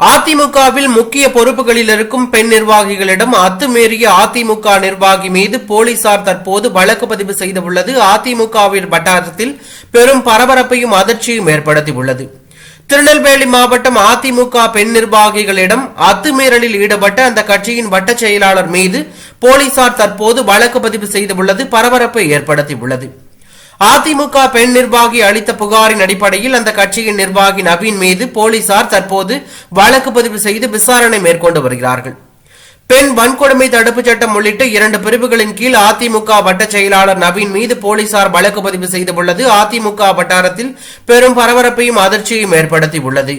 அதிமுகவில் முக்கிய பொறுப்புகளில் இருக்கும் பெண் நிர்வாகிகளிடம் அத்துமீறிய அதிமுக நிர்வாகி மீது போலீசார் தற்போது வழக்கு பதிவு செய்துள்ளது. அதிமுகவின் வட்டாரத்தில் பெரும் பரபரப்பையும் அதிர்ச்சியும் ஏற்படுத்தியுள்ளது. திருநெல்வேலி மாவட்டம் அதிமுக பெண் நிர்வாகிகளிடம் அத்துமீறலில் ஈடுபட்ட அந்த கட்சியின் வட்டச் செயலாளர் மீது போலீசார் தற்போது வழக்கு பதிவு செய்துள்ளது. பரபரப்பை ஏற்படுத்தியுள்ளது. அதிமுக பெண் நிர்வாகி அளித்த புகாரின் அடிப்படையில் அந்த கட்சியின் நிர்வாகி நவீன் மீது போலீசார் தற்போது வழக்கு பதிவு செய்து விசாரணை மேற்கொண்டு வருகிறார்கள். பெண் வன்கொடுமை தடுப்புச் சட்டம் உள்ளிட்ட இரண்டு பிரிவுகளின் கீழ் அதிமுக வட்ட செயலாளர் நவீன் மீது போலீசார் வழக்கு பதிவு செய்துள்ளது. அதிமுக வட்டாரத்தில் பெரும் பரபரப்பையும் அதிர்ச்சியையும் ஏற்படுத்தியுள்ளது.